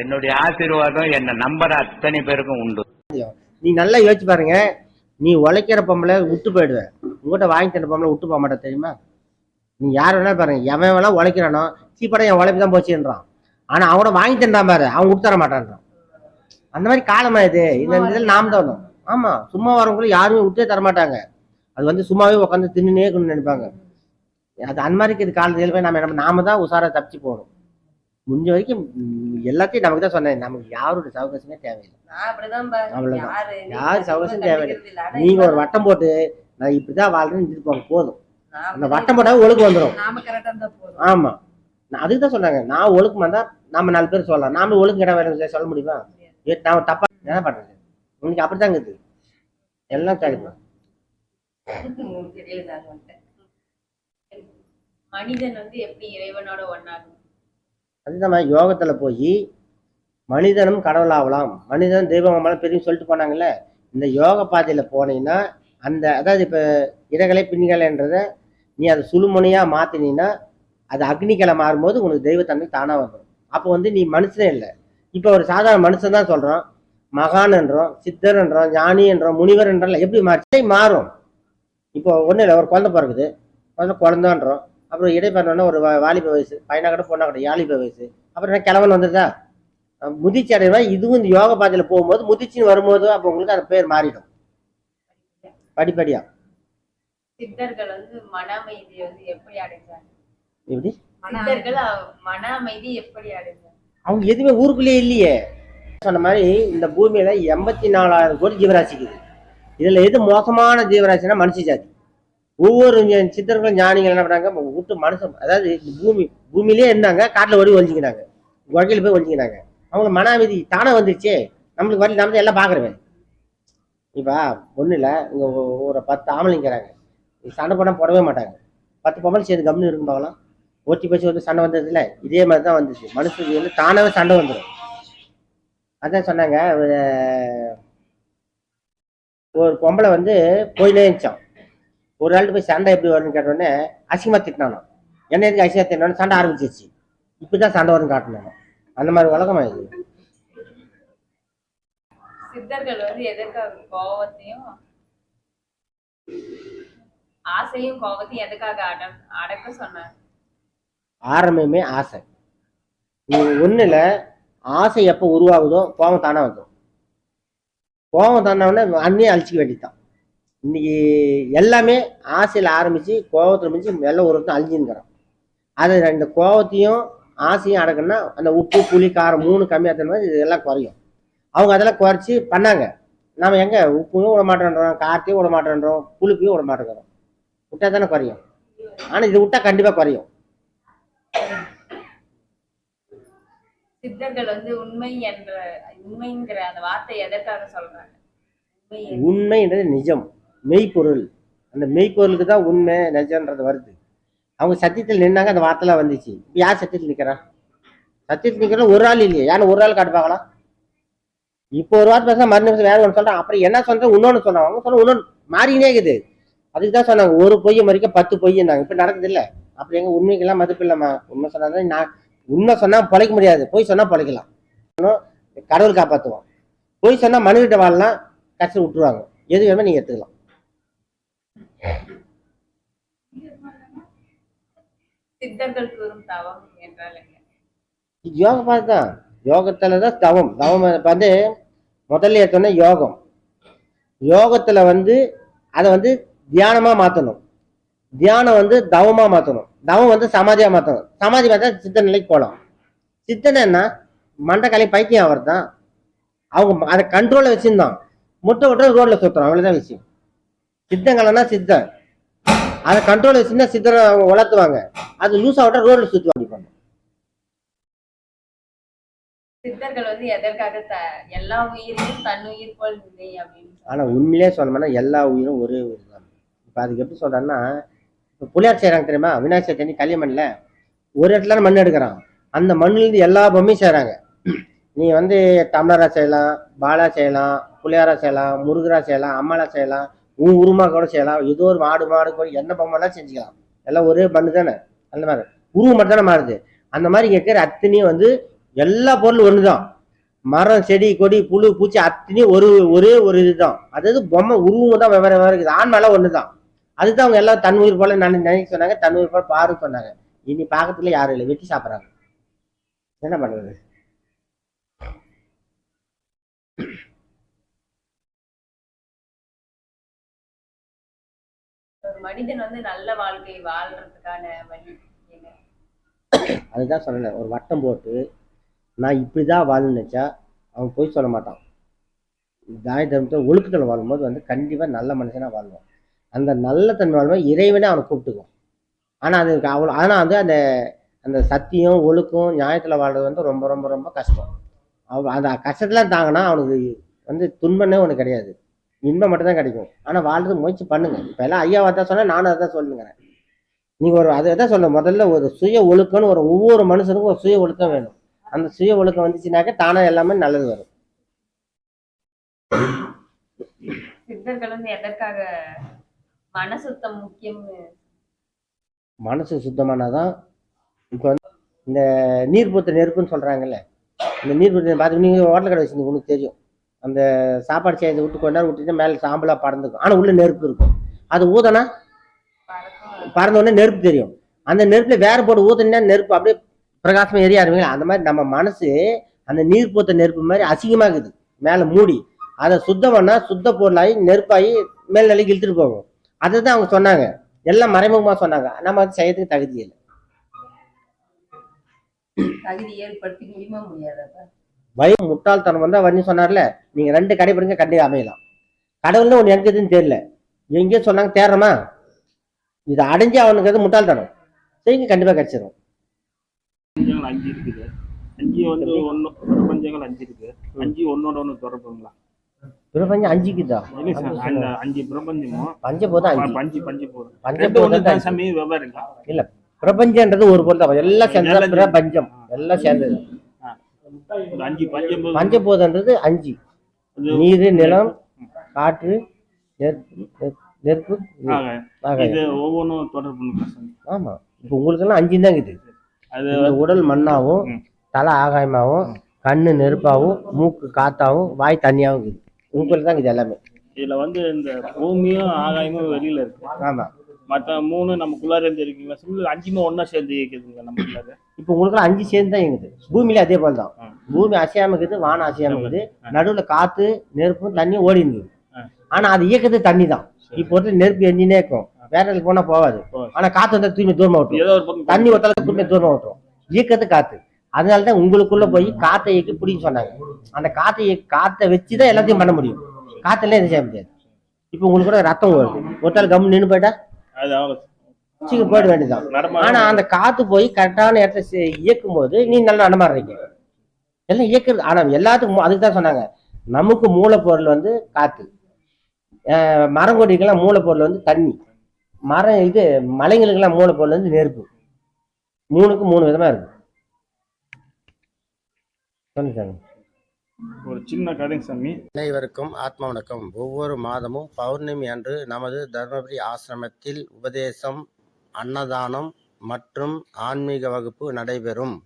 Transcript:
என்னுடைய ஆசீர்வாதம் என்ன நம்புற அத்தனை பேருக்கும் உண்டு. நீ நல்லா யோசிச்சு பாருங்க. நீ உழைக்கிற பொம்பளை விட்டு போயிடுவ. உங்ககிட்ட வாங்கி தந்த பொம்பளை விட்டு போக மாட்டே தெரியுமா? நீ யார் வேணா பாருங்க. எவன் வேணா உழைக்கிறானோ சீப்படம் என் உழைப்பு தான் போச்சுன்றான். ஆனா அவனோட வாங்கி தந்தான் பாரு. அவன் விட்டு தர மாட்டான்றான். அந்த மாதிரி காலமா இது. இந்த இதில் நாம் தான் வந்தோம். ஆமா சும்மா வரவங்களும் யாருமே விட்டே தர மாட்டாங்க. அது வந்து சும்மாவே உட்காந்து தின்னுனே நினைப்பாங்க. அது அந்த மாதிரி இருக்கிற காலத்துல போய் நம்ம நாம தான் உசாரா தப்பிச்சு போகணும். முடிஞ்ச வரைக்கும் எல்லாத்தையும் நமக்கு தான் சொன்னேன். நமக்கு யாரோட சவகாசமே தேவையில்லை. நான் அவ்வளவுதான். யாரு? சவகாசம் தேவையில்லை. நீங்க ஒரு வட்டம் போட்டு நான் இப்படிதான் வாழ்றேன்னு இருந்துட்டு போங்க போதும். நான் அந்த வட்டம் போட்டாவே ஒழுக்கம் வந்துடும் ஆமா. நான் அதுக்கு தான் சொன்னாங்க. நான் ஒழுக்கமா இருந்தா நாம நாலு பேர் சொல்லலாம். நாம ஒழுக்கம் கிட்ட வேணும் சொல்ல முடியுமா? நாம தப்பா என்ன பண்றது? உங்களுக்கு அப்படித்தாங்க இருக்குது எல்லாம் கிடைக்கும் நான். மனிதன் வந்து எப்படி இறைவனோட ஒன்னாகும் அது நம்ம யோகத்தில் போய் மனிதனும் கடவுளாகலாம் மனிதன் தெய்வம் பெரிய சொல்லிட்டு போனாங்கல்ல? இந்த யோக பாதையில் போனீங்கன்னா அந்த அதாவது இப்போ இடகலை பின்னிகளைன்றத நீ அதை சுழுமுனையாக மாற்றினீங்கன்னா அது அக்னிக்கலை மாறும்போது உனக்கு தெய்வத்தன்மை தானாக வந்துடும் அப்போ வந்து நீ மனுஷனே இல்லை. இப்போ ஒரு சாதாரண மனுஷன் தான் சொல்றோம் மகான்ன்றோம் சித்தர்ன்றோம் ஞானின்றோம் முனிவர்ன்றோம் எப்படி மாறி மாறும். இப்போ ஒன்றும் இல்லை ஒரு குழந்தை பிறகுது குழந்தை குழந்தைன்றோம். அப்புறம் இடைப்பெறணும்னா ஒரு வாலிப வயசு பையனா கூட பொண்ணா கூட யாலிப வயசு. அப்புறம் என்ன கிழவன் வந்துருதா முதிர்ச்சி அடைவா இதுவும் இந்த யோக பாதையில போகும்போது முதிர்ச்சின்னு வரும்போது அப்போ உங்களுக்கு அந்த பேர் மாறிடும். படிப்படியா. சித்தர்கள் வந்து மன அமைதி வந்து எப்படி அடைஞ்சாங்க? எப்படி? சித்தர்கள் அவ- மன அமைதி எப்படி அடைஞ்சாங்க? அவங்க எதுவுமே ஊருக்குள்ளேயே இல்லையே. சொன்ன மாதிரி இந்த பூமியில எண்பத்தி நாலாயிரம் கோடி ஜீவராசிக்குது. இதுல எது மோசமான ஜீவராசினா மனுஷ ஜாதி. ஒவ்வொரு சித்தர்களும் ஞானிகள் என்ன பண்ணாங்க விட்டு மனுஷன் அதாவது பூமி பூமியிலே இருந்தாங்க காட்டில் ஓடி ஒழிஞ்சிக்கினாங்க குகையில போய் ஒழிஞ்சிக்கினாங்க அவங்களுக்கு மன அமைதி தானே வந்துருச்சே. நம்மளுக்கு வரல நம்ம எல்லாம் பாக்குறவன். இப்போ ஒன்றும் இல்லை. இங்கே ஒரு பத்து ஆம்பளைங்கிறாங்க சண்டை போட போடவே மாட்டாங்க. பத்து பொம்பளை சேர்ந்து கம்னு இருக்கும் பார்க்கலாம் ஓட்டி பேசி வந்து சண்டை வந்தது இல்லை. இதே மாதிரி தான் வந்துச்சு. மனுஷனுக்கு வந்து தானாகவே சண்டை வந்துடும் அதான் சொன்னாங்க ஒரு ஒரு பொம்பளை வந்து போயினே இருந்துச்சான் ஒரு ஆள்கிட்ட போய் சண்டை எப்படி வரும்னு கேட்டோடனே அசிங்கமா திட்டினானோ. என்ன எதுக்கு அசிங்கமா திட்டினோன்னு சண்டை ஆரம்பிச்சிருச்சு. இப்படிதான் சண்டை வரும்னு காட்டினானோ. அந்த மாதிரி உலகமா இது சித்தர்கள் வந்து எதற்காக கோபத்தையும் ஆசையும் கோபத்தையும் எதுக்காக அட அடக்க சொன்னாங்க? ஆரம்பமே ஆசை. நீ ஒண்ணுல ஆசை எப்போ உருவாகுதோ கோபம் தானே வந்துடும் கோபம் தானே அன்னையே அழிச்சிக்க வேண்டியதுதான். இன்னைக்கு எல்லாமே ஆசையில் ஆரம்பிச்சு கோபத்தில் மிஞ்சி எல்லாம் ஒருத்தன் அழிஞ்சுங்கிறான். அது இந்த கோபத்தையும் ஆசையும் அடக்கணும்னா அந்த உப்பு புளி காரம் மூணு கம்மியாக மாதிரி இதெல்லாம் குறையும். அவங்க அதெல்லாம் குறைச்சி பண்ணாங்க. நாம எங்க? உப்பையும் விட மாட்டேன்றோம் காரத்தையும் விட மாட்டேன்றோம் புளிப்பையும் விட மாட்டேங்கிறோம். விட்டா தானே குறையும். ஆனால் இது விட்டா கண்டிப்பாக குறையும். சித்தர்கள் வந்து உண்மை என்ற உண்மைங்கிற அந்த வார்த்தை எதற்காக சொல்றாங்க? உண்மைன்றது நிஜம். மெய்ப்பொருள். அந்த மெய்ப்பொருளுக்கு தான் உண்மை நிஜன்றது வருது. அவங்க சத்தியத்தில் நின்னாங்க அந்த வார்த்தைலாம் வந்துச்சு. இப்போ யார் சத்தியத்தில் நிற்கிறா சத்தியத்தில் நிற்கிற ஒரு ஆள் இல்லையே. யாரும் ஒரு ஆள் காட்டு இப்போ ஒரு வார்த்தை பேச மறு நிமிஷம் வேற ஒன்று சொல்கிறேன் அப்புறம் என்ன சொல்கிறேன் இன்னொன்று சொன்னாங்க அவங்க சொன்ன இன்னொன்று மாறினே இருக்குது. அதுக்கு தான் சொன்னாங்க ஒரு பொய்யை மறிக்க பத்து பொய்யின்னாங்க இப்போ நடக்குது இல்லை அப்படி எங்கள் உண்மைக்கெல்லாம் மதிப்பு இல்லைம்மா. உண்மை சொன்னால் நான் உண்மை சொன்னால் பழைக்க முடியாது. பொய் சொன்னால் பழைக்கலாம். இன்னும் கடவுள் காப்பாற்றுவான் பொய் சொன்னால் மனுவிட்ட வாழலாம் கஷ்டம் விட்டுருவாங்க. எது வேணுமோ நீங்கள் எடுத்துக்கலாம். சித்தர்கள் தவம் என்றால் யோக பார்த்து தான் யோகத்துல தான் தவம். தவம் வந்து முதல்ல எடுத்தோன்னே யோகம். யோகத்துல வந்து அதை வந்து தியானமா மாத்தணும். தியானம் வந்து தவமா மாத்தணும். தவம் வந்து சமாதியா மாத்தணும். சமாதி பார்த்தா சித்த நிலைக்கு போகலாம் சித்தனை மண்டக்கலை பைத்தியம் அவர் தான் அவங்க அதை கண்ட்ரோலில் வச்சுருந்தான். முட்டை விட்டு ரோட்ல சுற்றுறோம் அவ்வளோதான் விஷயம். சித்தங்கள்னா சித்தன் அதை கண்ட்ரோல் வச்சிருந்தா சித்தரை அவங்க வளர்த்துவாங்க. அது லூஸ் ஆகிட்டா ரோட்ல சுத்துவாங்க. சித்தர்கள் வந்து எதற்காக எல்லா உயிரையும் தன் உயிர் போல் அப்படின்னு. ஆனா உண்மையிலே சொல்லணும்னா எல்லா உயிரும் ஒரே உயிர் தான் இப்போ அதுக்கு எப்படி சொல்றேன்னா இப்போ புளியார் செய்கிறாங்க தெரியுமா? விநாயகர் சதுர்த்தி களிமண்ணில் ஒரு இடத்துல மண் எடுக்கிறான். அந்த மண்ணிலேருந்து எல்லா பொம்மையும் செய்கிறாங்க நீ வந்து தமிழரா செய்யலாம் பாலா செய்யலாம் புளியாரா செய்யலாம் முருகரா செய்யலாம் அம்மாலா செய்யலாம் உன் உருமா கூட செய்யலாம். ஏதோ ஒரு மாடு மாடு கோழி என்ன பொம்மைலாம் செஞ்சுக்கலாம். எல்லாம் ஒரே மண்ணு தானே? அந்த மாதிரி. உருவம் மட்டும் தானே மாறுது. அந்த மாதிரி இங்கே இருக்கிற அத்தனையும் வந்து எல்லா பொருளும் ஒன்று தான் மரம் செடி கொடி புழு பூச்சி அத்தனையும் ஒரு ஒரே ஒரு இதுதான். அதாவது பொம்மை உருவம் தான் வெவ்வேறு வெவ்வேறு இருக்குது. ஆண் ஒன்று தான் அதுதான் அவங்க எல்லாம் தன் உயிர் போல நினை நினைக்க சொன்னாங்க. தன் உயிர் போல பாரு சொன்னாங்க. இனி பாக்கத்துல யாரும் இல்லை. வெட்டி சாப்பிட்றாங்க. என்ன பண்ணுறது ஒரு மனிதன் வந்து நல்ல வாழ்க்கை வாழ்றதுக்கான வழி அதுதான் சொல்லலை ஒரு வட்டம் போட்டு நான் இப்படி தான் வாழணும்னு நினச்சா அவன் போய் சொல்ல மாட்டான். தாய தர்மத்தை ஒழுக்கத்தில் வாழும்போது வந்து கண்டிப்பாக நல்ல மனுஷனாக வாழ்வான். அந்த நல்ல தன்மை வாழ்வோம் இறைவனே அவனை கூப்பிட்டுக்கும் ஆனால் அது அவ்வளோ ஆனால் வந்து அந்த அந்த சத்தியம் ஒழுக்கம் நியாயத்தில் வாழ்றது வந்து ரொம்ப ரொம்ப ரொம்ப கஷ்டம். அவ அந்த கஷ்டத்தில் தாங்கினா அவனுக்கு வந்து துன்பமே ஒன்று கிடையாது. இன்பம் மட்டும்தான் கிடைக்கும். ஆனால் வாழ்றது முயற்சி பண்ணுங்க. இப்போ எல்லாம் ஐயாவை தான் சொன்னேன் நானும் அதான் சொல்லுங்கிறேன். நீங்கள் ஒரு அதை தான் சொல்ல முதல்ல ஒரு சுய ஒழுக்கம்னு ஒரு ஒவ்வொரு மனுஷனுக்கும் ஒரு சுய ஒழுக்கம் வேணும். அந்த சுய ஒழுக்கம் வந்துச்சுனாக்க தானே எல்லாமே நல்லது வரும். சித்தர்கள் வந்து எதற்காக மன சுத்தம் முக்கியம்னு மனசு சுத்தமானாதான் இப்போ வந்து இந்த நீர் பூத்த நெருப்புன்னு சொல்கிறாங்கல்ல இந்த நீர் பூத்த பார்த்து நீங்கள் ஹோட்டல் கடை வச்சுருந்தீங்க உங்களுக்கு தெரியும். அந்த சாப்பாடு செய்யறதை விட்டு கொஞ்ச நேரம் விட்டுட்டு மேலே சாம்பலாக பறந்துக்கும். ஆனால் உள்ள நெருப்பு இருக்கும். அது ஊதனா பறந்தோடனே நெருப்பு தெரியும். அந்த நெருப்பில் வேறு போட்டு ஊத்துனா நெருப்பு அப்படியே பிரகாசம் எரிய ஆரம்பிங்களா அந்த மாதிரி நம்ம மனசு அந்த நீர் போத்த நெருப்பு மாதிரி அசிங்கமாக இருக்குது மேலே மூடி. அதை சுத்தம் பண்ணால் சுத்த பொருளாகி நெருப்பாகி மேல் நிலைக்கு இழுத்துட்டு போகும். அதுதான் அவங்க சொன்னாங்க. எல்லாம் மறைமுகமாக சொன்னாங்க. நம்ம அது செய்யறதுக்கு தகுதி இல்லை. தகுதி ஏற்படுத்தி முடியுமா முடியாதா பயம் முட்டாள்தனம் வந்தா வந்து சொன்னார்ல நீங்க ரெண்டு கடைபிடிங்க கண்டிப்பா அமையலாம். கடவுள்னு ஒன்று எங்குதுன்னு தெரியல. எங்கேயோ சொன்னாங்க தேடுறோமா? இதை அடைஞ்சு அவனுக்கு அது முட்டாள்தனம். செய்யுங்க கண்டிப்பா பிரபஞ்சங்கள் அஞ்சு இருக்குது. அஞ்சு வந்து ஒன்று பிரபஞ்சங்கள் அஞ்சு இருக்கு அஞ்சு ஒன்னோட ஒன்று தொடர்புங்களா? பிரபஞ்சம் அஞ்சுக்குதா அஞ்சு பிரபஞ்சமும் பஞ்சு பஞ்சு போதும். பிரபஞ்சன்றது ஒரு பொருள் தான் எல்லாம் சேர்ந்தது பிரபஞ்சம். எல்லாம் சேர்ந்தது. பஞ்சபூதன்றது அஞ்சு. இது- நீர் நிலம் காற்று நெருப்பு இது. இது ஒவ்வொன்றும் சாமி. ஆமா. இப்போ உங்களுக்கு எல்லாம் அஞ்சு தான் இந்த உடல் மண்ணாவும் ம். தலை ஆகாயமாவும் கண்ணு நெருப்பாவும் மூக்கு காத்தாவும் வாய் தண்ணியாவும் இருக்குது. உங்களுக்கு தான் இருக்குது எல்லாமே. இதுல வந்து இந்த பூமியும் ஆகாயமும் வெளியில இருக்கு. ஆமா. மற்ற மூணு நமக்குள்ளார இருந்து இருக்கீங்களா சாமி அஞ்சுமே ஒண்ணா சேர்ந்து இருக்குதுங்க நமக்குள்ளார. இப்போ உங்களுக்கு அஞ்சு சேர்ந்து தான் இருக்குது பூமியில அதே போல தான். பூமி அசையாம இருக்குது வானம் அசையாம இருக்குது. ஆ. நடுவுல காத்து நெருப்பும் தண்ணியும் ஓடி இருக்குது ஆ. ஆனா அது இயக்குறது தண்ணி தான். இப்போ வந்து நெருப்பு எஞ்சினே இருக்கும். வேற இடத்துக்கு போனா போகாது. போகாது. ஆனா காத்து வந்தா தூய்மை தூரமா விட்டுரும். ஏதோ ஒரு பக்கம் தண்ணி ஒத்தால தூய்மை தூரமா விட்டுரும். இயக்கிறது காத்து. அதனால தான் உங்களுக்குள்ள போய் காத்தை இயக்கி பிடிக்க சொன்னாங்க. அந்த காத்தை இயக்கி காத்தை வச்சுதான் எல்லாத்தையும் பண்ண முடியும். காத்துல எதுவும் செய்ய முடியாது. இப்போ உங்களுக்கு கூட ரத்தம் வருது. ஒருத்தால கம்மு நின்று போயிட்டா? அது அவங்க சீக்கிரம் போயிட வேண்டியதுதான். ஆனா அந்த காத்து போய் கரெக்டான இடத்துல இயக்கும் போது நீ நல்லா நடமாடுறீங்க. எல்லாம் இயக்குறது ஆனா எல்லாத்துக்கும் அதுக்கு தான் சொன்னாங்க. நமக்கு மூலப்பொருள் வந்து காத்து. அஹ் மரங்கொடிக்கெல்லாம் மூலப்பொருள் வந்து தண்ணி. மரம் இது மலைங்களுக்கெல்லாம் மூலப்பொருள் வந்து நெருப்பு. மூணுக்கு மூணு விதமா இருக்கு. சொல்லுங்க ஒரு சின்ன கதைங்க சாமி. அனைவருக்கும் ஆத்ம வணக்கம். ஒவ்வொரு மாதமும் பௌர்ணமி அன்று நமது தர்மபுரி ஆசிரமத்தில் உபதேசம் அன்னதானம் மற்றும் ஆன்மீக வகுப்பு நடைபெறும்.